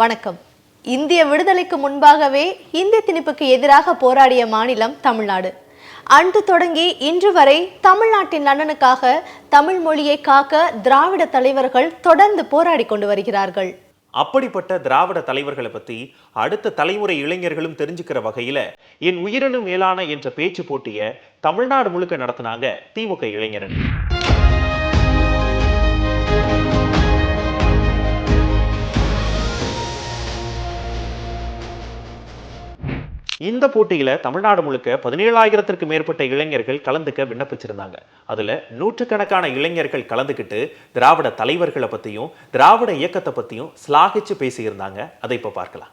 வணக்கம். இந்திய விடுதலைக்கு முன்பாகவே இந்திய திணிப்புக்கு எதிராக போராடிய மாநிலம் தமிழ்நாடு. அன்று தொடங்கி இன்று வரை தமிழ்நாட்டின் நலனுக்காக தமிழ் மொழியை காக்க திராவிட தலைவர்கள் தொடர்ந்து போராடி கொண்டு வருகிறார்கள். அப்படிப்பட்ட திராவிட தலைவர்களை பத்தி அடுத்த தலைமுறை இளைஞர்களும் தெரிஞ்சுக்கிற வகையில என் உயிரினும் மேலான என்ற பேச்சு போட்டிய தமிழ்நாடு முழுக்க நடத்தினாங்க திமுக இளைஞரணி இந்த போட்டியில தமிழ்நாடு முழுக்க பதினேழாயிரத்திற்கு மேற்பட்ட இளைஞர்கள் கலந்துக்க விண்ணப்பிச்சிருந்தாங்க. அதுல நூற்றுக்கணக்கான இளைஞர்கள் கலந்துக்கிட்டு திராவிட தலைவர்களை பத்தியும் திராவிட இயக்கத்தை பத்தியும் ஸ்லாகிச்சு பேசியிருந்தாங்க. அதை இப்போ பார்க்கலாம்.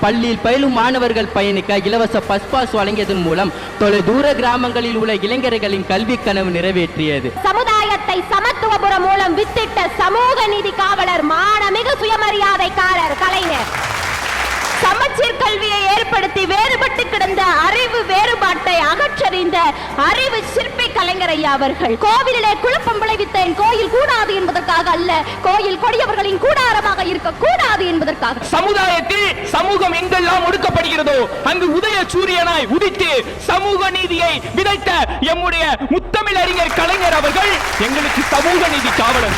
பள்ளியில் பயிலும் மாணவர்கள் பயணிக்க இலவச பஸ் பாஸ் வழங்கியதன் மூலம் தொலை தூர கிராமங்களில் உள்ள இளைஞர்களின் கல்வி கனவு நிறைவேற்றியது. சமுதாயத்தை சமத்துவபுரம் மூலம் வித்திட்ட சமூக நீதி காவலர் மானமிகு சுயமரியாதைக்காரர் கலைஞர். அரசியல் கல்வியை ஏற்படுத்தி வேறுபட்டு கிடந்த அறிவு வேறுபாட்டை அகற்றறிந்த அறிவு சிற்பி கலைஞர் ஐயா அவர்கள். கோவிலிலே குழப்பம் விளைவித்த கோயில் கூடாது என்பதற்காக அல்ல. கோயில் கொடியவர்களின் கூடாரமாக இருக்க கூடாது என்பதற்காக. சமுதாயத்தில் சமூகம் எங்கெல்லாம் ஒடுக்கப்படுகிறதோ அங்கு உதய சூரியனாய் உதித்து சமூக நீதியை விதைத்த எம்முடைய முத்தமிழறிஞர் கலைஞர் அவர்கள் எங்களுக்கு சமூக நீதி காவலர்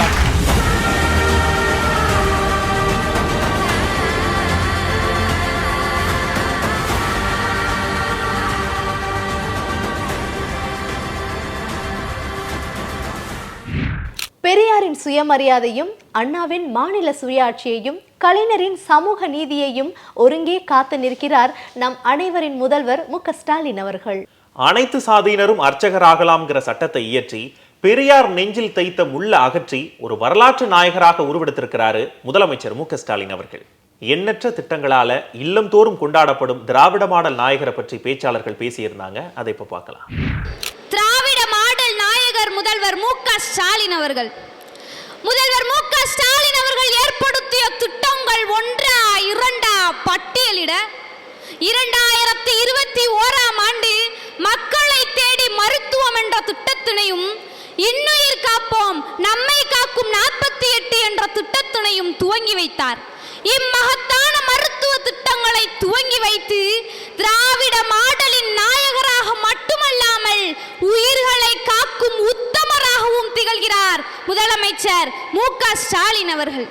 சுயமரியாதையும் அண்ணாவின் மாநில சுயாட்சியையும் கலைஞரின் சமூக நீதியையும் ஒருங்கே காத்து நிற்கிறார் நம் அனைவரின் முதல்வர் மு ஸ்டாலின் அவர்கள். அனைத்து சாதியினரும் அர்ச்சகராகலாம்ங்கிற சட்டத்தை இயற்றி பெரியார் நெஞ்சில் தைத்த முள்ள அகற்றி ஒரு வரலாற்று நாயகராக உருவெடுத்திருக்கிறாரு முதலமைச்சர் மு ஸ்டாலின் அவர்கள். எண்ணற்ற திட்டங்களால இல்லம் தோறும் கொண்டாடப்படும் திராவிட மாடல் நாயகரை பற்றி பேச்சாளர்கள் பேசியிருந்தாங்க. அதை இப்ப பார்க்கலாம். திராவிட மாடல் நாயகர் முதல்வர் மு ஸ்டாலின் அவர்கள். முதல்வர் மு க ஸ்டாலின் அவர்கள் ஏற்படுத்திய திட்டங்கள் ஒன்றா இரண்டா? பட்டியலிட. இரண்டாயிரத்தி இருபத்தி ஓராம் ஆண்டு மக்களை தேடி மருத்துவம் என்ற திட்டத்தினையும் இன்னுயிர் காப்போம் நம்மை காக்கும் நாற்பத்தி எட்டு என்ற திட்டத்தினையும் துவங்கி வைத்தார். இம்மகத்தான மருத்துவ திட்டங்களை முதலமைச்சர் மு க ஸ்டாலின் அவர்கள்.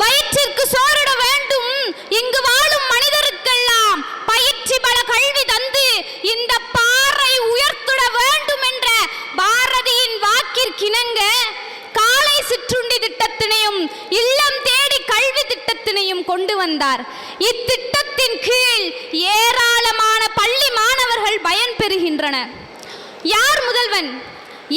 வயிற்றிற்கு சோறிட வேண்டும். இங்கு வாழும் மனிதருக்கெல்லாம் பயிற்சி பல கல்வி தந்து இந்த பாறை உயர்த்திட வேண்டும் என்ற பாரதியின் வாக்கிற்கிணங்க காலை சிற்றுண்டி திட்டத்தினையும் இல்லம் தேடி கல்வி திட்டத்தினையும் கொண்டு வந்தார். இத்திட்டத்தின் கீழ் ஏராளமான பள்ளி மாணவர்கள் பயன்பெறுகின்றனர். யார் முதல்வன்?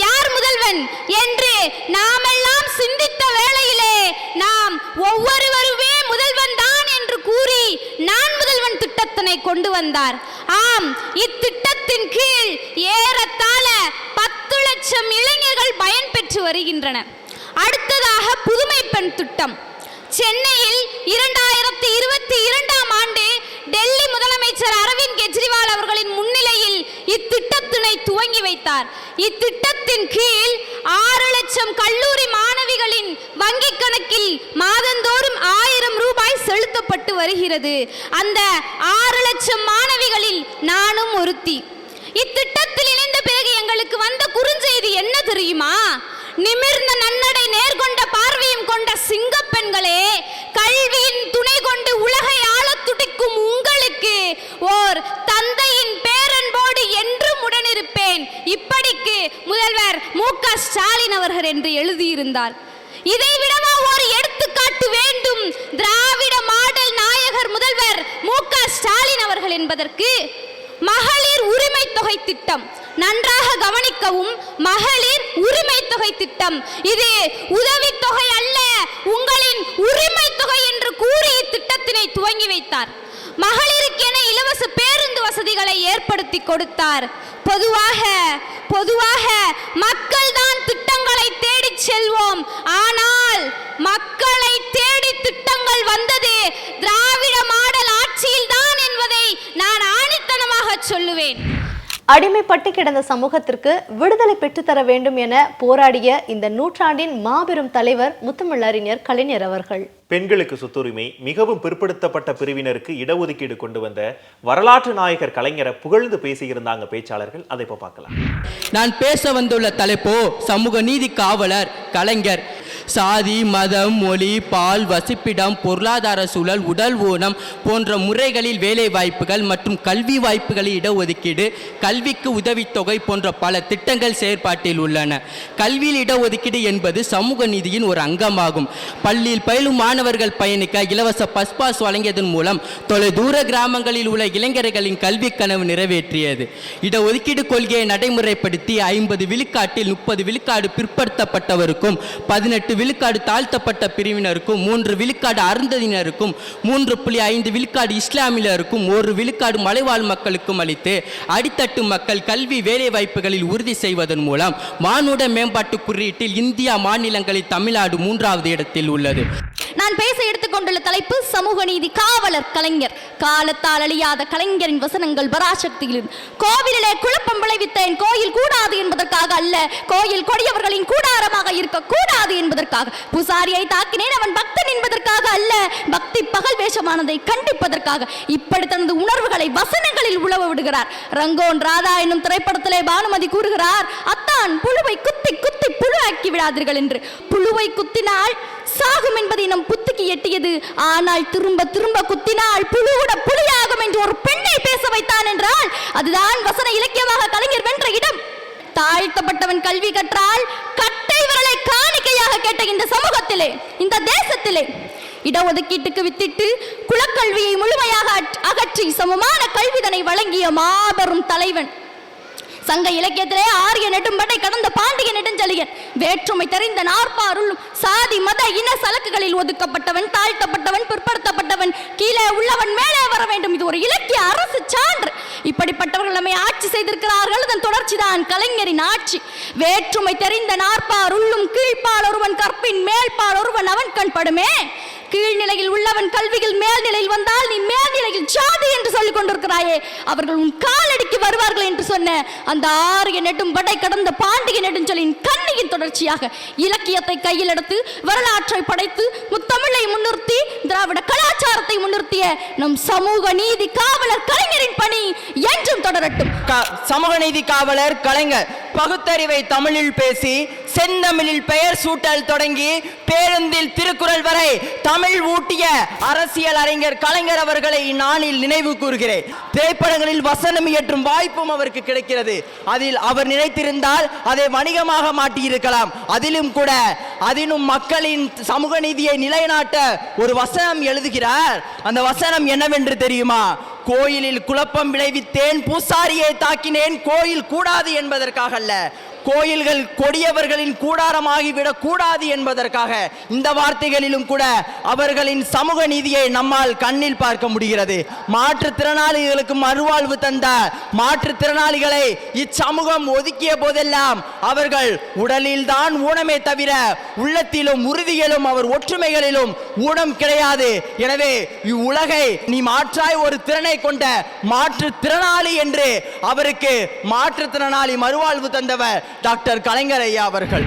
யார் முதல்வன் என்று நாமெல்லாம் சிந்தித்த வேளையிலே நாம் ஒவ்வொருவருமே முதல்வன் தான் என்று கூறி நான் முதல்வன் திட்டத்தினை கொண்டு வந்தார். ஆம் இத்திட்டத்தின் கீழ் ஏறத்தாழ பத்து லட்சம் இளைஞர்கள் பயன்பெற்று வருகின்றனர். அடுத்ததாக புதுமை பெண் திட்டம். சென்னையில் இரண்டாயிரத்தி இருபத்தி இரண்டாம் ஆண்டு டெல்லி முதலமைச்சர் அரவிந்த் கெஜ்ரிவால் அவர்களின் முன்னிலையில் இத்திட்டத்தினை துவங்கி வைத்தார். இத்திட்டத்தின் கீழ் ஆறு லட்சம் கல்லூரி மாணவிகளின் வங்கி கணக்கில் மாதந்தோறும் ஆயிரம் ரூபாய் செலுத்தப்பட்டு வருகிறது. அந்த ஆறு லட்சம் மாணவிகளில் நானும் ஒருத்தி. இத்திட்டத்தில் இணைந்த பிறகு எங்களுக்கு வந்த குறுஞ்செய்தி என்ன தெரியுமா? நிமிர்ந்த நன்னடை நேர்கொண்ட கொண்ட சிங்க பெண்களே கல்வியின் துணை கொண்டு உலகை ஆள துடிக்கும் உங்களுக்கு ஓர் தந்தையின் பேரன்போடு என்றும் உடனிருப்பேன். இப்படிக்கு முதல்வர் மு க ஸ்டாலின் அவர்கள் என்று எழுதியிருந்தார். இதை விடவா ஒரு எடுத்துக்காட்டு வேண்டும். திராவிட மாடல் நாயகர் முதல்வர் மு க ஸ்டாலின் அவர்கள் என்பதற்கு மகளிர் உரிமை தொகை திட்டம். நன்றாக கவனிக்கவும் மகளிர் உரிமை தொகை திட்டம். இது உதவித்தொகை அல்ல உங்களின் உரிமை தொகை என்று கூறி இத்திட்டத்தினை துவங்கி வைத்தார். மகளிருக்கென இலவச பேருந்து வசதிகளை ஏற்படுத்தி கொடுத்தார். பொதுவாக பொதுவாக மக்கள் தான் திட்டங்களை தேடி செல்வோம். ஆனால் மக்களை தேடி திட்டங்கள் வந்தது திராவிட சொல்லுவேன். அடிமைப்பட்டு கிடந்த சமூகத்திற்கு விடுதலை பெற்றுத்தர வேண்டும் என போராடிய இந்த நூற்றாண்டின் மாபெரும் தலைவர் முத்தமிழறிஞர் கலைஞர் அவர்கள். பெண்களுக்கு சொத்துரிமை மிகவும் பிற்படுத்தப்பட்ட பிரிவினருக்கு இடஒதுக்கீடு கொண்டு வந்த வரலாற்று நாயகர் கலைஞரை புகழ்ந்து பேசியிருந்தாங்க பேச்சாளர்கள். அதை இப்ப பார்க்கலாம். நான் பேச வந்துள்ள தலைப்போ சமூக நீதி காவலர் கலைஞர். சாதி மதம் மொழி பால் வசிப்பிடம் பொருளாதார சூழல் உடல் ஊனம் போன்ற முறைகளில் வேலை வாய்ப்புகள் மற்றும் கல்வி வாய்ப்புகளில் இடஒதுக்கீடு கல்விக்கு உதவித்தொகை போன்ற பல திட்டங்கள் செயற்பாட்டில் உள்ளன. கல்வியில் இடஒதுக்கீடு என்பது சமூக நீதியின் ஒரு அங்கமாகும். பள்ளியில் பயிலும் மாணவர்கள் பயணிக்க இலவச பஸ் பாஸ் வழங்கியதன் மூலம் தொலைதூர கிராமங்களில் உள்ள இளைஞர்களின் கல்வி கனவு நிறைவேற்றியது. இடஒதுக்கீடு கொள்கையை நடைமுறைப்படுத்தி ஐம்பது விழுக்காட்டில் முப்பது விழுக்காடு பிற்படுத்தப்பட்டவருக்கும் பதினெட்டு விழுக்காடு தாழ்த்தப்பட்ட பிரிவினருக்கும் மூன்று விழுக்காடு அருந்ததினருக்கும் மூன்று புள்ளி ஐந்து விழுக்காடு இஸ்லாமியருக்கும் ஒரு விழுக்காடு மலைவாழ் மக்களுக்கும் அளித்து அடித்தட்டு மக்கள் கல்வி வேலை வாய்ப்புகளில் உறுதி செய்வதன் மூலம் மானுட மேம்பாட்டு குறியீட்டில் இந்தியா மாநிலங்களில் தமிழ்நாடு மூன்றாவது இடத்தில் உள்ளது. நான் பேச எடுத்துக்கொண்டுள்ள தலைப்பு சமூக நீதி காவலர் கலைஞர். காலத்தால் அழியாத கலைஞரின் வசனங்கள் பராசக்தியில் கோவிலிலே குழப்பம் விளைவித்தேன். கோயில் கூடாது என்பதற்காக அல்ல. கோயில் கொடியவர்களின் கூடாரமாக இருக்க கூடாது என்பதற்காக. பூசாரியை தாக்கினேன். அவன் பக்தன் என்பதற்காக அல்ல. பக்தி பகல் வேஷமானதை கண்டிப்பதற்காக. இப்படி தனது உணர்வுகளை வசனங்களில் உழவ விடுகிறார். ரங்கோன் ராதா என்னும் திரைப்படத்திலே பானுமதி கூறுகிறார் அத்தான் புழுவை குத்தி குத்தி புழு ஆக்கி விடாதீர்கள் என்று. புழுவை குத்தினால் சாகும் என்பதை நம் புத்துக்கு எட்டியது. ஆனால் திரும்ப திரும்ப குத்தினால் புழுவுட புலியாகும் என்று ஒரு பெண்ணை பேச வைத்தான் என்றால் அதுதான் வசன இலக்கியமாக கலைஞர் வென்ற இடம். தாழ்த்தப்பட்டவன் கல்வி கற்றால் கட்டை விரலை காணிக்கையாக கேட்ட இந்த சமூகத்திலே இந்த தேசத்திலே இடஒதுக்கீட்டுக்கு வித்திட்டு குலக்கல்வியை முழுமையாக அகற்றி சமமான கல்விதனை வழங்கிய மாபெரும் தலைவன் சங்க இலக்கியத்திலே ஆரிய நெடும்படை கடந்த பாண்டிய நெடுஞ்சலியன் வேற்றுமை தெரிந்த நாற்பாருள் சாதி மத இன சலக்குகளில் ஒதுக்கப்பட்டவன் தாழ்த்தப்பட்டவன் பிற்படுத்தப்பட்டவன் கீழே உள்ளவன் மேலே வர வேண்டும். இது ஒரு இலக்கிய அரசு சான்று. இப்படிப்பட்டவர்கள் நம்மை ஆட்சி செய்திருக்கிறார்கள். அதன் தொடர்ச்சிதான் கலைஞரின் ஆட்சி. வேற்றுமை தெரிந்த நாற்பார் உள்ளும் கீழ்ப்பால் ஒருவன் கற்பின் மேல்பால் ஒருவன் அவன் கண்படுமே கீழ்நிலையில் உள்ளவன் கல்வியில் மேல்நிலையில் வந்தால் நீ மேல்நிலையில் ஜாதி என்று சொல்லிக் கொண்டிருக்கிறாயே. அவர்கள் உன் காலடிக்கு வருவார்கள் என்று சொன்ன அந்த ஆரிய நெடும் படை கடந்த பாண்டிய நெடுஞ்சொலின் கண்ணியின் தொடர்ச்சியாக இலக்கியத்தை கையில் எடுத்து வரலாற்றை படைத்து முத்தமிழை முன்னிறுத்தி திராவிட கலாச்சாரத்தை முன்னிறுத்திய நம் சமூக நீதி காவலர் கலைஞரின் பணி என்றும் தொடரட்டும். சமூக நீதி காவலர் கலைஞர். பகுத்தறிவை தமிழில் பேசி செந்தமிழில் பெயர் சூட்டல் தொடங்கி பேருந்தில் திருக்குறள் வரை தமிழ் ஊட்டிய அரசியல் அறிஞர் கலைஞர் அவர்களை நானில் நினைவு கூறுகிறேன். திரைப்படங்களில் வசனம் இயற்றும் வாய்ப்பும் அவருக்கு கிடைக்கிறது. அதில் அவர் நினைத்திருந்தால் அதை வணிகமாக மாட்டியிருக்கலாம் அதிலும் கூட அதிலும் மக்களின் சமூக நீதியை நிலைநாட்ட ஒரு வசனம் எழுதுகிறார். அந்த வசனம் என்னவென்று தெரியுமா? கோயிலில் குழப்பம் விளைவித்தேன் பூசாரியை தாக்கினேன் கோயில் கூடாது என்பதற்காக அல்ல கோயில்கள் கொடியவர்களின் கூடாரமாகிவிடக் கூடாது என்பதற்காக இந்த வார்த்தைகளிலும் கூட அவர்களின் சமூக நீதியை நம்மால் கண்ணில் பார்க்க முடிகிறது. மாற்றுத்திறனாளிகளுக்கு மறுவாழ்வு தந்த மாற்றுத்திறனாளிகளை இச்சமூகம் ஒதுக்கிய போதெல்லாம் அவர்கள் உடலில் தான் ஊனமே தவிர உள்ளத்திலும் உறுதியிலும் அவர் ஒற்றுமைகளிலும் ஊனம் கிடையாது. எனவே இவ்வுலகை நீ மாற்றாய் ஒரு திறனை கொண்ட மாற்றுத்திறனாளி என்று அவருக்கு மாற்றுத்திறனாளி மறுவாழ்வு தந்தவர் டாக்டர் கலைஞர் ஐயா அவர்கள்.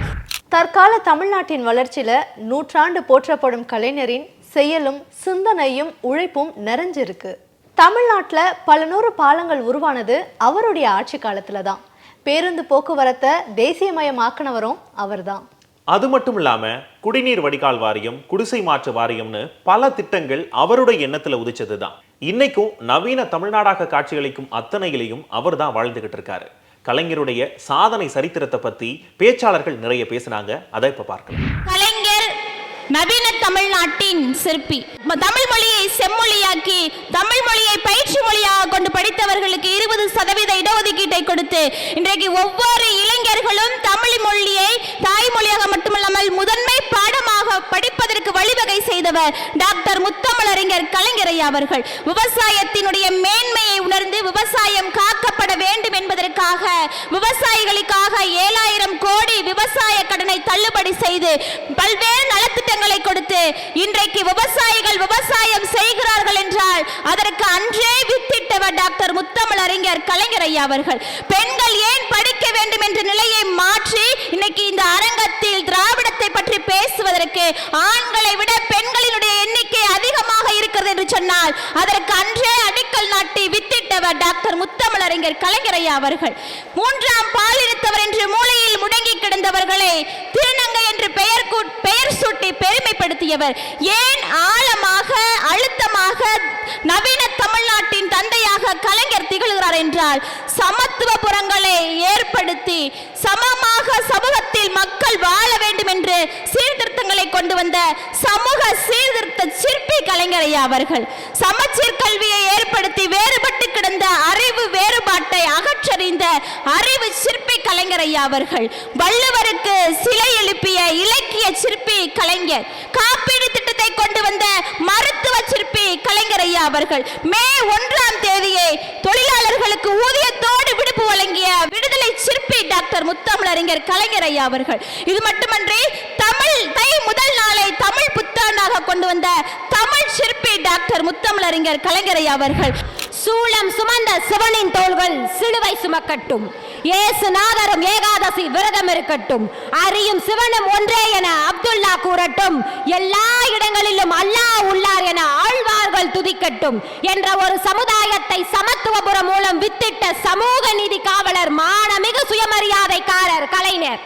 தற்கால தமிழ்நாட்டின் வளர்ச்சியில நூற்றாண்டு போற்றப்படும் கலைஞரின் செயலும் சிந்தனையும் உழைப்பும் நிறைஞ்சிருக்கு. தமிழ்நாட்டுல பல நூறு பாலங்கள் உருவானது அவருடைய ஆட்சி காலத்துல தான். பேருந்து போக்குவரத்தை தேசியமயமாக்குனவரும் அவர்தான். அது மட்டும் இல்லாம குடிநீர் வடிகால் வாரியம் குடிசை மாற்று வாரியம்னு பல திட்டங்கள் அவருடைய எண்ணத்துல உதிச்சதுதான். இன்னைக்கும் நவீன தமிழ்நாடாக காட்சியளிக்கும் அத்தனையிலையும் அவர் தான் வாழ்ந்துகிட்டு இருக்காரு. கலைஞருடைய சாதனை சரித்திரத்தை பத்தி பேச்சாளர்கள் நிறைய பேசினாங்க. அதை இப்ப பார்க்கலாம். கலைஞர் நவீன தமிழ்நாட்டின் சிற்பி. தமிழ் மொழியை செம்மொழியாக்கி தமிழ் மொழியை பயிற்சி மொழியாக கொண்டு படித்தவர்களுக்கு இருபது சதவீத இடஒதுக்கீட்டை கொடுத்து இன்றைக்கு ஒவ்வொரு இளைஞர்களும் தமிழ் மொழியை தாய்மொழியாக மட்டுமல்லாமல் முதன்மை பாடமாக படிப்பதற்கு வழிவகை செய்தவர் டாக்டர் முத்தமிழறிஞர் கலைஞரையா அவர்கள். விவசாயத்தினுடைய மேன்மையை உணர்ந்து விவசாயம் காக்கப்பட வேண்டும் விவசாயிகளுக்காக விவசாயிகளுக்காக ஏழாயிரம் கோடி விவசாய கடனை தள்ளுபடி செய்து பல்வேறு நலத்திட்டங்களை கொடுத்து இன்றைக்கு விவசாயிகள் விவசாயம் செய்கிறார்கள் என்றால் அதற்கு அன்றே வித்திட்டவர் டாக்டர் முத்தமிழ் அறிஞர் கலைஞர் ஐயா அவர்கள். பெண்கள் ஏன் படிக்க வேண்டும் என்ற நிலையை மாற்றி இன்னைக்கு இந்த அரங்கத்தில் திராவிடத்தை பற்றி பேசுவதற்கு ஆண்களை விட பெண்களினுடைய எண்ணிக்கை அதிகமாக இருக்கிறது என்று சொன்னால் அதற்கு அன்றே அடிக்கல் நாட்டி வித்திட்டவர் டாக்டர் முத்தமிழ் அறிஞர் அவர்கள். மூன்றாம் பாலினத்தவர் என்று மூலையில் முடங்கி கிடந்தவர்களை திருநங்கை என்று பெயர் பெயர் சூட்டி பெருமைப்படுத்தியவர். ஏன் ஆழமாக அழுத்தமாக நவீன தமிழ்நாட்டின் தந்தை தந்தையாக கலைஞர் திகழ்கிறார் என்றால் சமத்துவபுரங்களை ஏற்படுத்தி சமமாக சமூகத்தில் மக்கள் வாழ வேண்டும் என்று சீர்திருத்தங்களை கொண்டு வந்த சமூக சீர்திருத்த சிற்பி கலைஞர் ஐயா அவர்கள். சமச்சீர் கல்வியை ஏற்படுத்தி வேறுபட்ட கிடந்த அறிவு வேறுபாட்டை அகற்றறிந்த அறிவு சிற்பி கலைஞர் ஐயா அவர்கள். வள்ளுவருக்கு சிலை எழுப்பிய இலக்கிய சிற்பி கலைஞர். காப்பீடு திட்டத்தை கொண்டு வந்த மருத்துவ சிற்பி கலைஞர் ஐயா அவர்கள். மே ஒன்றாம் தேதியை தொழிலாளர்களுக்கு ஊதியத்தோடு விடுப்பு வழங்கிய விடுதலை சிற்பி டாக்டர் முத்தமிழறிஞர் கலைஞர் ஐயா அவர்கள். இது மட்டுமன்றி தமிழ் தை முதல் நாளை தமிழ் புத்தாண்டாக கொண்டு வந்த தமிழ் சிற்பி டாக்டர் முத்தமிழறிஞர் கலைஞர் அவர்கள். சூளம் சுமந்த சிவனின் தோள்கள் சிலுவை சுமக்கட்டும். ஏசுநாதரும் ஏகாதசி விரதம் இருக்கட்டும். அறியும் சிவனும் ஒன்றே என அப்துல்லா கூறட்டும். எல்லா இடங்களிலும் அல்லாஹ் உள்ளார் என ஆழ்வார்கள் துதிக்கட்டும். என்ற ஒரு சமுதாயத்தை சமத்துவபுரம் மூலம் வித்திட்ட சமூக நீதி காவலர் மானமிகு சுயமரியாதைக்காரர் கலைஞர்.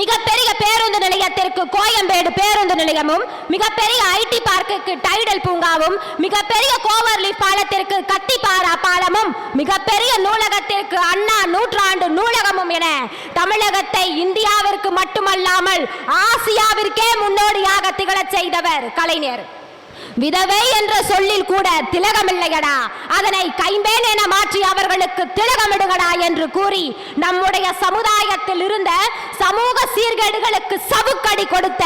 மிகப்பெரிய பேருந்து நிலையத்திற்கு கோயம்பேடு பேருந்து நிலையமும் மிகப்பெரிய ஐடி பார்க்குக்கு டைடல் பூங்காவும் மிகப்பெரிய கோவர்லி பாலத்திற்கு கத்திப்பாரா பாலமும் மிகப்பெரிய நூலகத்திற்கு அண்ணா நூற்றாண்டு நூலகமும் என தமிழகத்தை இந்தியாவிற்கு மட்டுமல்லாமல் ஆசியாவிற்கே முன்னோடியாக திகழச் செய்தவர் கலைஞர். விதவை என்ற சொல்லில் கூட திலகமில்லையடா. அதனை கைம்பேன் என மாற்றி அவர்களுக்கு திலகமிடுகடா என்று கூறி நம்முடைய சமுதாயத்தில் இருந்த சமூக சீர்கேடுகளுக்கு சவுக்கடி கொடுத்த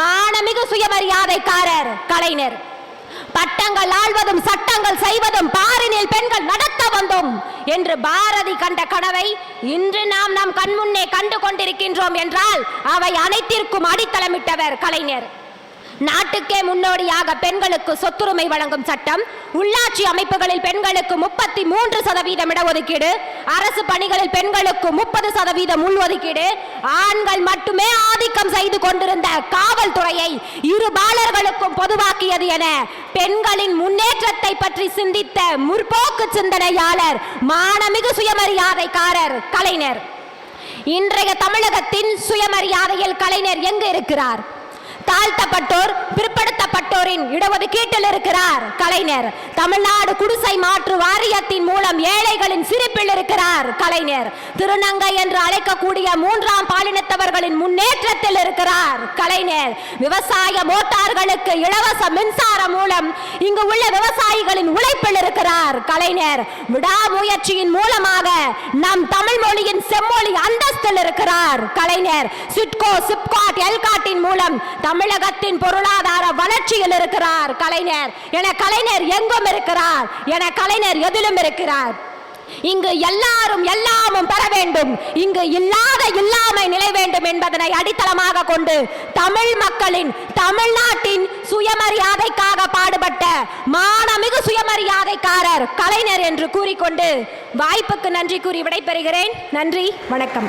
மானமிகு சுயமரியாதைக்காரர் கலைஞர். பட்டங்கள் ஆழ்வதும் சட்டங்கள் செய்வதும் பாரினில் பெண்கள் நடத்த வந்தோம் என்று பாரதி கண்ட கனவை இன்று நாம் நம் கண்முன்னே கண்டு கொண்டிருக்கின்றோம் என்றால் அவை அனைத்திற்கும் அடித்தளமிட்டவர் கலைஞர். நாட்டுக்கே முன்னோடியாக பெண்களுக்கு சொத்துரிமை வழங்கும் சட்டம் உள்ளாட்சி அமைப்புகளில் பெண்களுக்கு முப்பத்தி மூன்று சதவீதம் இடஒதுக்கீடு அரசு பணிகளில் பெண்களுக்கு முப்பது சதவீதம் உள்ஒதுக்கீடு ஆண்கள் மட்டுமே ஆதிக்கம் செய்து கொண்டிருந்த காவல்துறையை இரு பாலர்களுக்கும் பொதுவாக்கியது என பெண்களின் முன்னேற்றத்தை பற்றி சிந்தித்த முற்போக்கு சிந்தனையாளர் மானமிகு சுயமரியாதைக்காரர் கலைஞர். இன்றைய தமிழகத்தின் சுயமரியாதையில் கலைஞர் எங்கு இருக்கிறார்? தாழ்த்தப்பட்டோர் பிற்படுத்தப்பட்டோரின் இடஒதுக்கீட்டில் இருக்கிறார். கலைஞர் தமிழ்நாடு குடிசை மாற்று வாரியத்தின் மூலம் ஏழைகளின் சிரிப்பில் இருக்கிறார். கலைஞர் திருநங்கை என்று அழைக்கக்கூடிய மூன்றாம் பாலினத்தவர்களின் முன்னேற்றத்தில் இருக்கிறார். கலைஞர் விவசாய மோட்டார்களுக்கு இலவச மின்சாரம் மூலம் இங்கு உள்ள விவசாயிகளின் உழைப்பில் இருக்கிறார். கலைஞர் விடாமுயற்சியின் மூலமாக நம் தமிழ் மொழியின் செம்மொழி அந்தஸ்தில் இருக்கிறார். கலைஞர் சிட்கோ சிப்காட் எல்காட்டின் மூலம் தமிழகத்தின் பொருளாதார வளர்ச்சியில் இருக்கிறார் கலைஞர். என கலைஞர் எங்கும் இருக்கிறார். என கலைஞர் எதிலும் இருக்கிறார். இங்கு எல்லாரும் எல்லாமும் பெற வேண்டும். இங்கு இல்லாத இல்லாமை நிலை வேண்டும் என்பதனை அடித்தளமாக கொண்டு தமிழ் மக்களின் தமிழ்நாட்டின் சுயமரியாதைக்காக பாடுபட்ட மானமிகு சுயமரியாதைக்காரர் கலைஞர் என்று கூறிக்கொண்டு வாய்ப்புக்கு நன்றி கூறி விடைபெறுகிறேன். நன்றி வணக்கம்.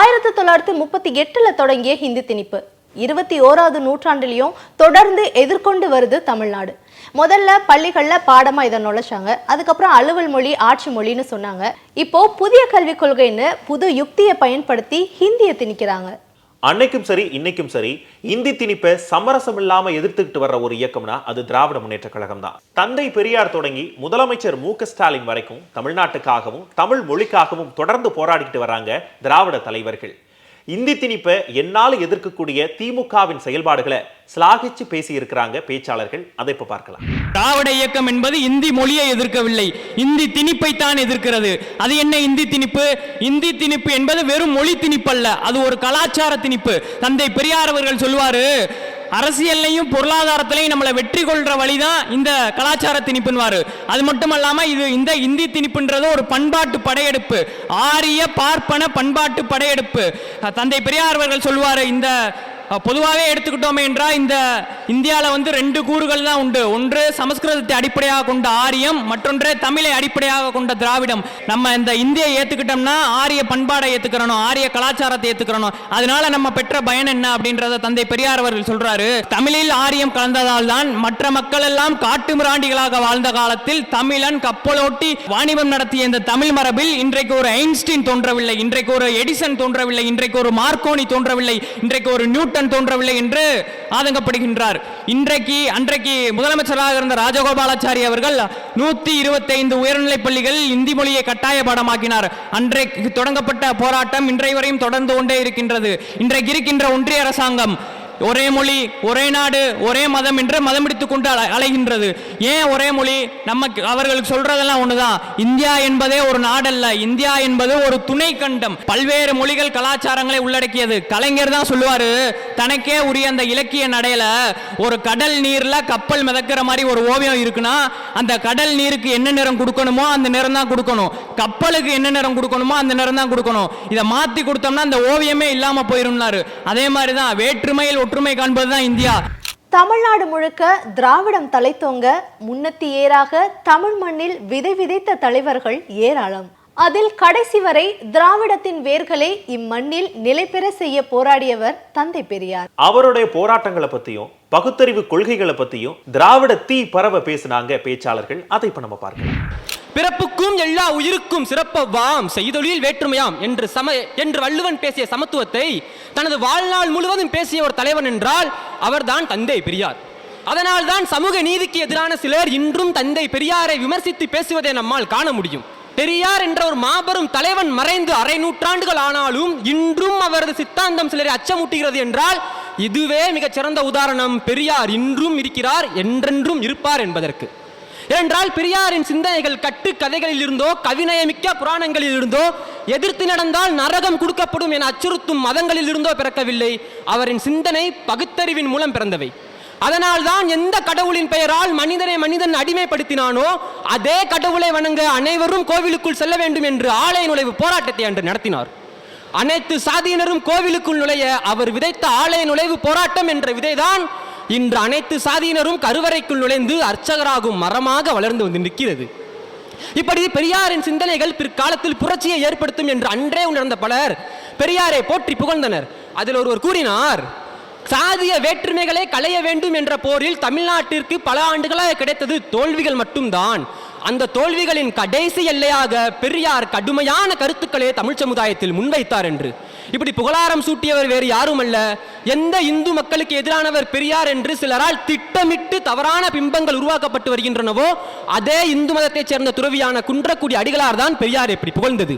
ஆயிரத்தி தொள்ளாயிரத்தி முப்பத்தி எட்டுல தொடங்கிய ஹிந்தி திணிப்பு. இருபத்தி ஓராவது நூற்றாண்டுலையும் தொடர்ந்து எதிர்கொண்டு வருது தமிழ்நாடு. முதல்ல பள்ளிகளில் பாடமாக இதை நுழைச்சாங்க. அதுக்கப்புறம் அலுவல் மொழி ஆட்சி மொழின்னு சொன்னாங்க. இப்போ புதிய கல்விக் கொள்கைன்னு புது யுக்தியை பயன்படுத்தி ஹிந்தியை திணிக்கிறாங்க. அன்னைக்கும் சரி இன்னைக்கும் சரி இந்தி திணிப்பை சமரசம் இல்லாம எதிர்த்துக்கிட்டு வர்ற ஒரு இயக்கம்னா அது திராவிட முன்னேற்ற கழகம் தான். தந்தை பெரியார் தொடங்கி முதலமைச்சர் மு ஸ்டாலின் வரைக்கும் தமிழ்நாட்டுக்காகவும் தமிழ் மொழிக்காகவும் தொடர்ந்து போராடிக்கிட்டு வராங்க திராவிட தலைவர்கள். இந்தி திணிப்பை என்னால் எதிர்க்கக்கூடிய திமுகவின் செயல்பாடுகளை சிலாகிச்சு பேசி இருக்கிறாங்க பேச்சாளர்கள். அதை இப்ப பார்க்கலாம். திராவிட இயக்கம் என்பது இந்தி மொழியை எதிர்க்கவில்லை. இந்தி திணிப்பை தான் எதிர்க்கிறது. அது என்ன இந்தி திணிப்பு? இந்தி திணிப்பு என்பது வெறும் மொழி திணிப்பல்ல. அது ஒரு கலாச்சார திணிப்பு. தந்தை பெரியார் அவர்கள் சொல்வாரு அரசியல்லையும் பொருளாதாரத்திலையும் நம்மளை வெற்றி கொள்ற வழிதான் இந்த கலாச்சார திணிப்புன்வார் அது மட்டும் இல்லாமல் இது இந்த இந்தி திணிப்புன்றது ஒரு பண்பாட்டு படையெடுப்பு. ஆரிய பார்ப்பன பண்பாட்டு படையெடுப்பு. தந்தை பெரியார் அவர்கள் சொல்லுவார் இந்த பொதுவாகவே எடுத்துக்கிட்டோமே என்றால் இந்த இந்தியாவில் வந்து ரெண்டு கூறுகள் தான் உண்டு. ஒன்று சமஸ்கிருதத்தை அடிப்படையாக கொண்ட ஆரியம் மற்றொன்று தமிழை அடிப்படையாக கொண்ட திராவிடம். நம்ம இந்த இந்தியை ஏத்துக்கிட்டோம்னா ஆரிய பண்பாடை ஏத்துக்கிறணும் ஆரிய கலாச்சாரத்தை ஏத்துக்கிறணும். அதனால நம்ம பெற்ற பயன் என்ன அப்படின்றத தந்தை பெரியார் அவர்கள் சொல்றாரு. தமிழில் ஆரியம் கலந்ததால் தான் மற்ற மக்கள் எல்லாம் காட்டு மிராண்டிகளாக வாழ்ந்த காலத்தில் தமிழன் கப்பலோட்டி வாணிபம் நடத்திய இந்த தமிழ் மரபில் இன்றைக்கு ஒரு ஐன்ஸ்டீன் தோன்றவில்லை இன்றைக்கு ஒரு எடிசன் தோன்றவில்லை இன்றைக்கு ஒரு மார்க்கோனி தோன்றவில்லை இன்றைக்கு ஒரு நியூட்டன் தோன்றவில்லை என்று ஆதங்கப்படுகின்றார். இன்றைக்கு அன்றைக்கு முதலமைச்சராக இருந்த ராஜகோபாலாச்சாரி அவர்கள் நூத்தி இருபத்தைந்து உயர்நிலைப் பள்ளிகளில் இந்தி மொழியை கட்டாய பாடமாக்கினார். அன்றைக்கு தொடங்கப்பட்ட போராட்டம் இன்றைய வரையும் தொடர்ந்து கொண்டே இருக்கின்றது. இன்றைக்கு இருக்கின்ற ஒன்றிய அரசாங்கம் ஒரே மொழி ஒரே நாடு ஒரே மதம் என்று மதம் பிடித்துக் கொண்டு அலைகின்றது. ஏன் ஒரே மொழி? நமக்கு அவர்களுக்கு சொல்றதெல்லாம் ஒண்ணுதான். இந்தியா என்பதே ஒரு நாடல்ல. இந்தியா என்பது ஒரு துணை கண்டம் பல்வேறு மொழிகள் கலாச்சாரங்களை உள்ளடக்கியது. கலைஞர் தான் சொல்லுவாரு தனக்கே உரிய அந்த இலக்கிய நடையில ஒரு கடல் நீர்ல கப்பல் மிதக்கிற மாதிரி ஒரு ஓவியம் இருக்குன்னா அந்த கடல் நீருக்கு என்ன நிறம் கொடுக்கணுமோ அந்த நிறம் தான் கொடுக்கணும். கப்பலுக்கு என்ன நிறம் கொடுக்கணுமோ அந்த நிறம் தான் கொடுக்கணும். இதை மாத்தி கொடுத்தோம்னா அந்த ஓவியமே இல்லாம போயிரும்னாரு. அதே மாதிரி தான் வேற்றுமையில் ஒற்றுமை காண்பது தான் இந்தியா. தமிழ்நாடு முழுக்க திராவிடம் தலைத்தோங்க முன்னத்தி ஏறாக தமிழ் மண்ணில் விதை விதைத்த தலைவர்கள் ஏராளம். அதில் கடைசி வரை திராவிடத்தின் வேர்களை இம்மண்ணில் நிலைபெற செய்ய போராடியவர் தந்தை பெரியார். அவருடைய போராட்டங்களை பத்தியும் பகுத்தறிவு கொள்கைகளை பத்தியும் திராவிட தீ பரவ பேசினாங்க பேச்சாளர்கள். அதை இப்ப நம்ம பார்க்கலாம். பிறப்புக்கும் எல்லா உயிருக்கும் சிறப்பவாம் செய்தொழில் வேற்றுமையாம் என்று சம என்று வள்ளுவன் பேசிய சமத்துவத்தை தனது வாழ்நாள் முழுவதும் பேசிய ஒரு தலைவன் என்றால் அவர்தான் தந்தை பெரியார். அதனால் தான் சமூக நீதிக்கு எதிரான சிலர் இன்றும் தந்தை பெரியாரை விமர்சித்து பேசுவதை நம்மால் காண முடியும். பெரியார் என்ற ஒரு மாபெரும் தலைவன் மறைந்து அரை நூற்றாண்டுகள் ஆனாலும் இன்றும் அவரது சித்தாந்தம் சிலரை அச்சமூட்டுகிறது என்றால் இதுவே மிகச் சிறந்த உதாரணம். பெரியார் இன்றும் இருக்கிறார் என்றென்றும் இருப்பார் என்பதற்கு. ஏனென்றால் பெரியாரின் சிந்தனைகள் கட்டு கதைகளில் இருந்தோ கவிநயமிக்க புராணங்களில் இருந்தோ எதிர்த்து நடந்தால் நரகம் கொடுக்கப்படும் என அச்சுறுத்தும் மதங்களில் இருந்தோ பிறக்கவில்லை. அவரின் சிந்தனை பகுத்தறிவின் மூலம் பிறந்தவை. அதனால்தான் எந்த கடவுளின் பெயரால் மனிதனை மனிதன் அடிமைப்படுத்தினானோ அதே கடவுளை வணங்க அனைவரும் கோவிலுக்குள் செல்ல வேண்டும் என்று ஆலய நுழைவு போராட்டத்தை அன்று நடத்தினார். அனைத்து சாதியினரும் கோவிலுக்குள் நுழைய அவர் விதைத்த ஆலய நுழைவு போராட்டம் என்ற விதைதான் இன்று அனைத்து சாதியினரும் கருவறைக்குள் நுழைந்து அர்ச்சகராகும் மரமாக வளர்ந்து வந்து நிற்கிறது. இப்படி பெரியாரின் சிந்தனைகள் பிற்காலத்தில் புரட்சியை ஏற்படுத்தும் என்று அன்றே உணர்ந்த பலர் பெரியாரை போற்றி புகழ்ந்தனர். அதில் ஒருவர் கூறினார் சாதிய வேற்றுமைகளை களைய வேண்டும் என்ற போரில் தமிழ்நாட்டிற்கு பல ஆண்டுகளாக கிடைத்தது தோல்விகள் மட்டும்தான். அந்த தோல்விகளின் கடைசி எல்லையாக பெரியார் கடுமையான கருத்துக்களை தமிழ் சமுதாயத்தில் முன்வைத்தார் என்று. இப்படி புகழாரம் சூட்டியவர் வேறு யாரும் அல்ல எந்த இந்து மக்களுக்கு எதிரானவர் பெரியார் என்று சிலரால் திட்டமிட்டு தவறான பிம்பங்கள் உருவாக்கப்பட்டு வருகின்றனவோ அதே இந்து மதத்தைச் சேர்ந்த துறவியான குன்றக்குடி அடிகளார் தான் பெரியார் இப்படி புகழ்ந்தது.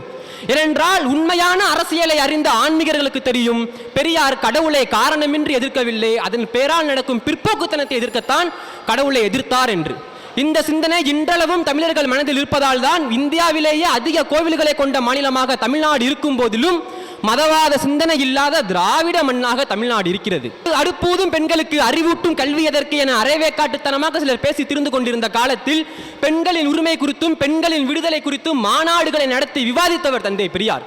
ஏனென்றால் உண்மையான அரசியலை அறிந்த ஆன்மீகர்களுக்கு தெரியும் பெரியார் கடவுளை காரணமின்றி எதிர்க்கவில்லை அதன் பேரால் நடக்கும் பிற்போக்குத்தனத்தை எதிர்க்கத்தான் கடவுளை எதிர்த்தார் என்று. இந்த சிந்தனை இன்றளவும் தமிழர்கள் மனதில் இருப்பதால் தான் இந்தியாவிலேயே அதிக கோவில்களை கொண்ட மாநிலமாக தமிழ்நாடு இருக்கும் போதிலும் மதவாத சிந்தனை இல்லாத திராவிட மண்ணாக தமிழ்நாடு இருக்கிறது. அடுப்பூதும் பெண்களுக்கு அறிவூட்டும் கல்வி எதற்கு என அரைவேக்காட்டுத்தனமாக சிலர் பேசி திரிந்து கொண்டிருந்த காலத்தில் பெண்களின் உரிமை குறித்தும் பெண்களின் விடுதலை குறித்தும் மாநாடுகளை நடத்தி விவாதித்தவர் தந்தை பெரியார்.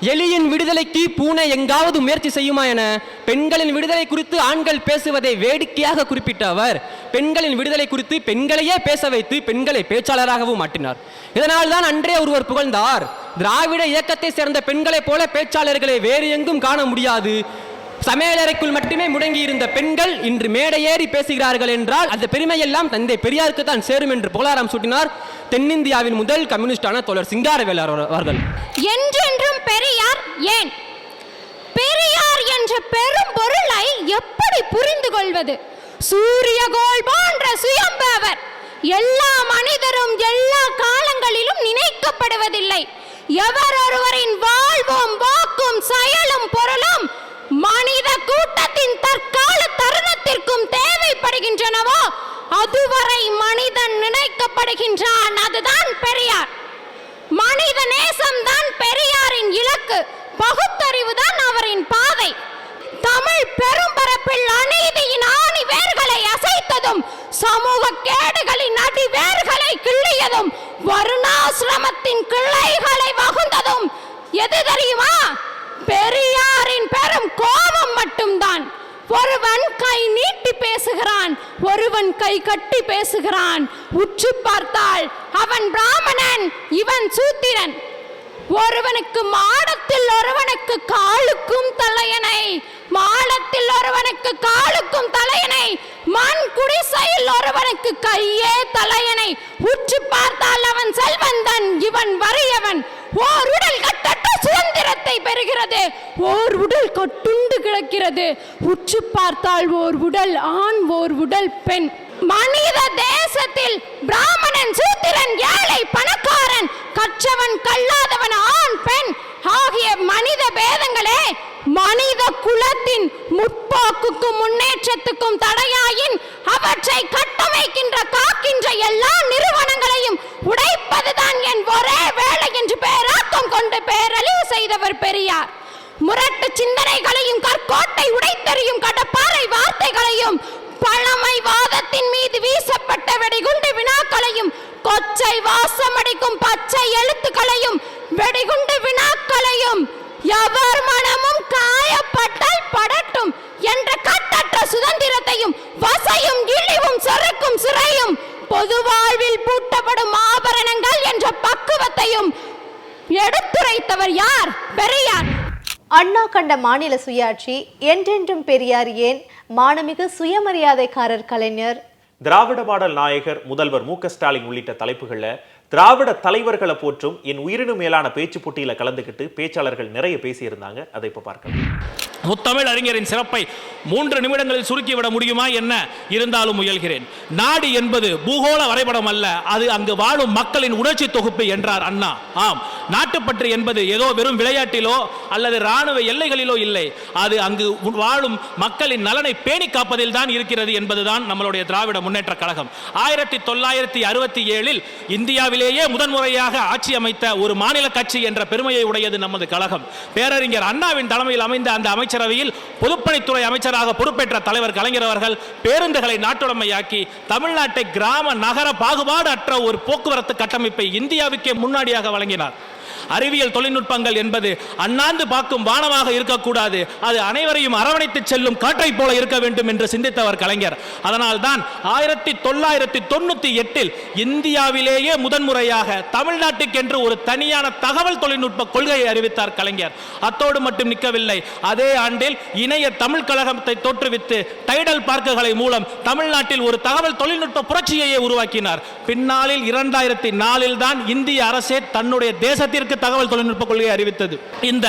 எலியின் விடுதலைக்கு பூனை எங்காவது முயற்சி செய்யுமா என பெண்களின் விடுதலை குறித்து ஆண்கள் பேசுவதை வேடிக்கையாக குறிப்பிட்ட அவர் பெண்களின் விடுதலை குறித்து பெண்களையே பேச வைத்து பெண்களை பேச்சாளராகவும் மாற்றினார். இதனால் தான் அன்றே ஒருவர் புகழ்ந்தார். திராவிட இயக்கத்தை சேர்ந்த பெண்களைப் போல பேச்சாளர்களை வேறு எங்கும் காண முடியாது. சமையலறைக்குள் மட்டுமே முடங்கி இருந்த பெண்கள் இன்று மேடை ஏறி பேசுகிறார்கள் என்றால் அந்த பெருமையெல்லாம் தந்தை பெரியாருக்கு தான் சேரும் என்று புகழாரம் சூட்டினார் தென்னிந்தியாவின் முதல் கம்யூனிஸ்டான தோழர் சிங்காரவேலர் அவர்கள். என்றென்றும் பெரியார் ஏன்? பெரியார் என்ற பெரும் பொருளை எப்படி புரிந்து கொள்வது? சூரியகோள் போன்ற சுயம்பவர். எல்லா மனிதரும் எல்லா காலங்களிலும் நினைக்கப்படுவதில்லை. எவர் ஒருவரின் வாழ்வும் வாக்கும் செயல் மனித கூட்டத்தின் தற்கால தருணத்திற்கும் தேவைப்படுகின்றனவோ அதுவரை மனிதன் நினைக்கப்படுகின்றான். அதுதான் பெரியார். மனித நேசம்தான் பெரியாரின் இலக்கு. பகுத்தறிவுதான் அவரின் பாதை. தமிழ் பெரும்பரப்பில் அநீதியின் அசைத்ததும் சமூக கேடுகளின் அடிவேர்களை கிள்ளியதும் வருணாசிரமத்தின் கிளைகளை வகுந்ததும் எது தெரியுமா? பெரியாரின் பெரும் கோபம் மட்டும்தான். ஒருவன் கை நீட்டி பேசுகிறான் ஒருவன் கை கட்டி பேசுகிறான். உற்று பார்த்தால் அவன் பிராமணன் இவன் சூத்திரன். ஒருவனுக்கு மாடத்தில் ஒருவனுக்கு காலுக்கும் தலையணை மாடத்தில் ஒருவனுக்கு காலுக்கும் தலையணை மண் குடிசையில் ஒருவனுக்கு கையே தலையணை. உற்று பார்த்தால் அவன் செல்வந்தன் இவன் வறியவன். ஓர் உடல் கட்ட சுதந்திரத்தை பெறுகிறது. ஓர் உடல் கட்டுண்டு கிடக்கிறது. உற்று பார்த்தால் ஓர் உடல் ஆண் ஓர் உடல் பெண். மனித தேசத்தில் பிராமணன் சூத்திரன் ஏழை பணக்காரன் கற்றவன் கல்லாதவன் ஆண் பெண் ஆகிய மனித பேதங்களே மனித குலத்தின் முற்போக்குக்கும் முன்னேற்றத்துக்கும் தடையாயின் அவற்றை கட்டமைக்கின்ற காக்கின்ற எல்லா நிறுவனங்களையும் உடைப்பதுதான் என் ஒரே வேலை என்று பேராக்கம் கொண்டு பேரழிவு செய்தவர் பெரியார். முரட்டு சிந்தனைகளையும் கற்கோட்டை உடைத்தெறியும் கடப்பாறை வார்த்தைகளையும் பழமை வாதத்தின் மீது வீசப்பட்ட வெடிகுண்டு வினாக்களையும் கொச்சை வாசமடிக்கும் பச்சை எழுத்துக்களையும் வெடிகுண்டு வினாக்களையும் எவர் மனமும் காயப்பட்டால் படட்டும் என்ற கட்டற்ற சுதந்திரத்தையும் வசையும் இழிவும் செருக்கும் சிறையும் பொது வாழ்வில் பூட்டப்படும் ஆபரணங்கள் என்ற பக்குவத்தையும் எடுத்துரைத்தவர் யார்? பெரியார். அண்ணா கண்ட மாநில சுயாட்சி என்றென்றும் பெரியார் ஏன்? மானமிகு சுயமரியாதைக்காரர் கலைஞர். திராவிட மாடல் நாயகர் முதல்வர் மு ஸ்டாலின் உள்ளிட்ட தலைப்புகள்ல திராவிட தலைவர்களை போற்றும் என் உயிரினும் மேலான பேச்சு போட்டியில கலந்துக்கிட்டு பேச்சாளர்கள் நிறைய பேசியிருந்தாங்க. அதை இப்ப பார்க்கலாம். முத்தமிழ் அறிஞரின் சிறப்பை மூன்று நிமிடங்களில் சுருக்கிவிட முடியுமா என்ன? இருந்தாலும் முயல்கிறேன். நாடு என்பது பூகோள வரைபடம் அல்ல. அது அங்கு வாழும் மக்களின் உணர்ச்சி தொகுப்பு என்றார் அண்ணா. ஆம். நாட்டுப்பற்று என்பது ஏதோ வெறும் விளையாட்டிலோ அல்லது இராணுவ எல்லைகளிலோ இல்லை. அது அங்கு வாழும் மக்களின் நலனை பேணி காப்பதில் தான் இருக்கிறது என்பதுதான் நம்மளுடைய திராவிட முன்னேற்ற கழகம். ஆயிரத்தி தொள்ளாயிரத்தி அறுபத்தி ஏழில் இந்தியாவிலேயே முதன்முறையாக ஆட்சி அமைத்த ஒரு மாநில கட்சி என்ற பெருமையை உடையது நமது கழகம். பேரறிஞர் அண்ணாவின் தலைமையில் அமைந்த அந்த அமைச்சரவையில் பொதுப்பணித்துறை அமைச்சராக பொறுப்பேற்ற தலைவர் கலைஞர் அவர்கள் பேருந்துகளை நாட்டுடைமையாக்கி தமிழ்நாட்டை கிராம நகர பாகுபாடு அற்ற ஒரு போக்குவரத்து கட்டமைப்பை இந்தியாவுக்கே முன்னாடியாக வழங்கினார். அறிவியல் தொழில்நுட்பங்கள் என்பது அண்ணாந்து பார்க்கும் வானமாக இருக்கக்கூடாது. அது அனைவரையும் அரவணைத்து செல்லும் காற்றை போல இருக்க வேண்டும் என்று சிந்தித்தவர் கலைஞர். அதனால் தான் ஆயிரத்தி தொள்ளாயிரத்தி தொண்ணூத்தி எட்டில் இந்தியாவிலேயே முதன்முறையாக தமிழ்நாட்டுக்கென்று ஒரு தனியான தகவல் தொழில்நுட்ப கொள்கையை அறிவித்தார் கலைஞர். அத்தோடு மட்டும் நிற்கவில்லை. அதே ஆண்டில் இணைய தமிழ் கழகத்தை தோற்றுவித்து டைடல் பார்க்குகளை மூலம் தமிழ்நாட்டில் ஒரு தகவல் தொழில்நுட்ப புரட்சியையே உருவாக்கினார். பின்னாளில் இரண்டாயிரத்தி நாலில் தான் இந்திய அரசே தன்னுடைய தேசத்திற்கு தகவல் தொழில்நுட்ப கொள்கையை அறிவித்தது. இந்த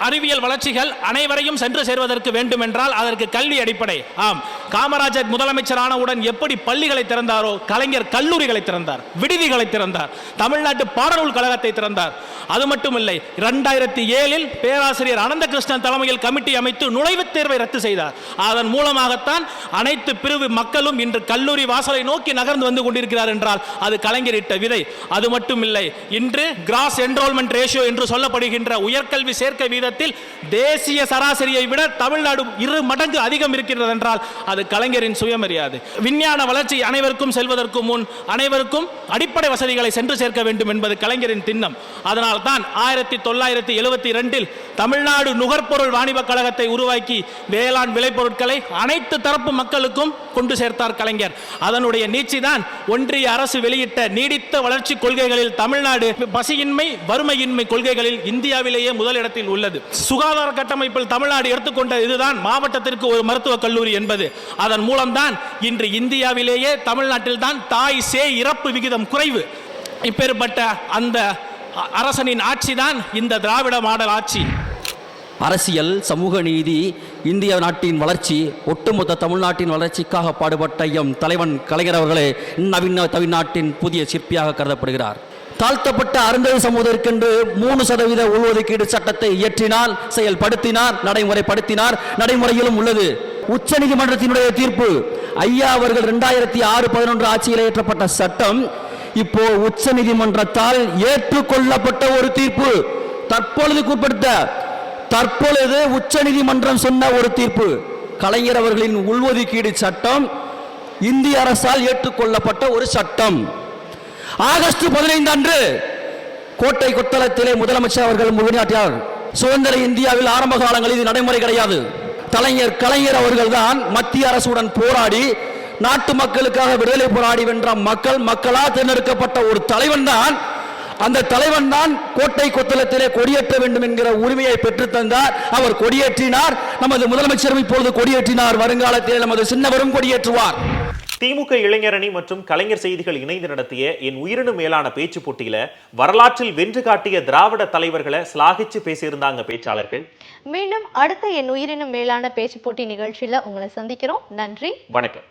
அறிவியல் வளர்ச்சிகள் அனைவரையும் சென்று சேர்வதற்கு வேண்டும் என்றால் அதற்கு கல்வி அடிப்படை. ஆம். காமராஜர் முதலமைச்சரானவுடன் எப்படி பள்ளிகளை திறந்தாரோ கலைஞர் கல்லூரிகளை திறந்தார் விடுதிகளை திறந்தார் தமிழ்நாட்டு பாடநூல் கழகத்தை திறந்தார். அது மட்டுமில்லை இரண்டாயிரத்தி ஏழில் பேராசிரியர் அனந்தகிருஷ்ணன் தலைமையில் கமிட்டி அமைத்து நுழைவுத் தேர்வை ரத்து செய்தார். அதன் மூலமாகத்தான் அனைத்து பிரிவு மக்களும் இன்று கல்லூரி வாசலை நோக்கி நகர்ந்து வந்து கொண்டிருக்கிறார் என்றால் அது கலைஞரிட்ட விதை. அது மட்டுமில்லை இன்று கிராஸ் என்ரோல்மெண்ட் ரேஷியோ என்று சொல்லப்படுகின்ற உயர்கல்வி சேர்க்கை வீதத்தில் தேசிய சராசரியை விட தமிழ்நாடு இரு மடங்கு அதிகம் இருக்கிறது என்றால் அது கலைஞரின் சுயமரியாதை. விஞ்ஞான வளர்ச்சி அனைவருக்கும் செல்வதற்கு முன் அனைவருக்கும் அடிப்படை வசதிகளை சென்று சேர்க்க வேண்டும் என்பது கலைஞரின் திண்ணம். அதனால் தான் ஆயிரத்தி தொள்ளாயிரத்தி எழுபத்தி இரண்டில் தமிழ்நாடு நுகர்பொருள் வாணிப கழகத்தை உருவாக்கி வேளாண் விளைபொருட்களை அனைத்து தரப்பு மக்களுக்கும் கொண்டு சேர்த்தார் கலைஞர். அதனுடைய நீட்சிதான் ஒன்றிய அரசு வெளியிட்ட நீடித்த வளர்ச்சி கொள்கைகளில் தமிழ்நாடு பசியின்மை வறுமையின்மை கொள்கைகளில் இந்தியாவிலேயே முதலிடத்தில் உள்ளது. சுகாதார கட்டமைப்பில் தமிழ்நாடு எடுத்துக்கொண்ட இதுதான் மாவட்டத்திற்கு ஒரு மருத்துவக் கல்லூரி என்பது. அதன் மூலம்தான் இன்று இந்தியாவிலேயே தமிழ்நாட்டில் தான் தாய் சே இறப்பு விகிதம் குறைவு. இப்பேற்பட்ட அந்த அரசனின் ஆட்சி தான் இந்த திராவிட மாடல் ஆட்சி. அரசியல் சமூக நீதி இந்திய நாட்டின் வளர்ச்சி ஒட்டுமொத்த தமிழ்நாட்டின் வளர்ச்சிக்காக பாடுபட்ட எம் தலைவன் கலைஞர் அவர்களே நவீன தமிழ்நாட்டின் புதிய சிற்பியாக கருதப்படுகிறார். தாழ்த்தப்பட்ட அருந்ததி சமூகத்திற்கென்று மூணு சதவீத உள்ஒதுக்கீடு சட்டத்தை இயற்றினார் செயல்படுத்தினார் நடைமுறைப்படுத்தினார் நடைமுறையிலும் உள்ளது. உச்சநீதிமன்றத்தினுடைய தீர்ப்பு ஐயா அவர்கள் இரண்டாயிரத்தி ஆறு பதினொன்று ஆட்சியில் இயற்றப்பட்ட சட்டம் இப்போ உச்சநீதிமன்றத்தால் ஏற்றுக்கொள்ளப்பட்ட ஒரு தீர்ப்பு. தற்பொழுதுக்கு உட்படுத்த தற்பொழுது உச்சநீதிமன்றம் சொன்ன ஒரு தீர்ப்பு. கலைஞர் அவர்களின் உள்ஒதுக்கீடு சட்டம் இந்திய அரசால் ஏற்றுக்கொள்ளப்பட்ட ஒரு சட்டம். ஆகஸ்ட் பதினைந்து அன்று கோட்டை கொத்தளத்திலே முதலமைச்சர் அவர்கள் உரையாற்றினார் சுதந்திர இந்தியாவில் ஆரம்ப காலங்களில் இது நடைமுறை கிடையாது. கலைஞர் கலைஞர் அவர்கள்தான் மத்திய அரசுடன் போராடி நாட்டு மக்களுக்காக விடுதலை போராடி வென்ற மக்கள் மக்களால் தேர்ந்தெடுக்கப்பட்ட ஒரு தலைவன் தான் அந்த தலைவன் தான் கோட்டை கொத்தளத்திலே கொடியேற்ற வேண்டும் என்கிற உரிமையை பெற்றுத் தந்தார் அவர் கொடியேற்றினார். நமது முதலமைச்சரும் இப்பொழுது கொடியேற்றினார். வருங்காலத்தில் நமது சின்னவரும் கொடியேற்றுவார். திமுக இளைஞரணி மற்றும் கலைஞர் செய்திகள் இணைந்து நடத்திய என் உயிரினும் மேலான பேச்சு போட்டியில வரலாற்றில் வென்று காட்டிய திராவிட தலைவர்களை சிலாகிச்சு பேசியிருந்தாங்க பேச்சாளர்கள். மீண்டும் அடுத்த என் உயிரினும் மேலான பேச்சு போட்டி நிகழ்ச்சியில உங்களை சந்திக்கிறோம். நன்றி. வணக்கம்.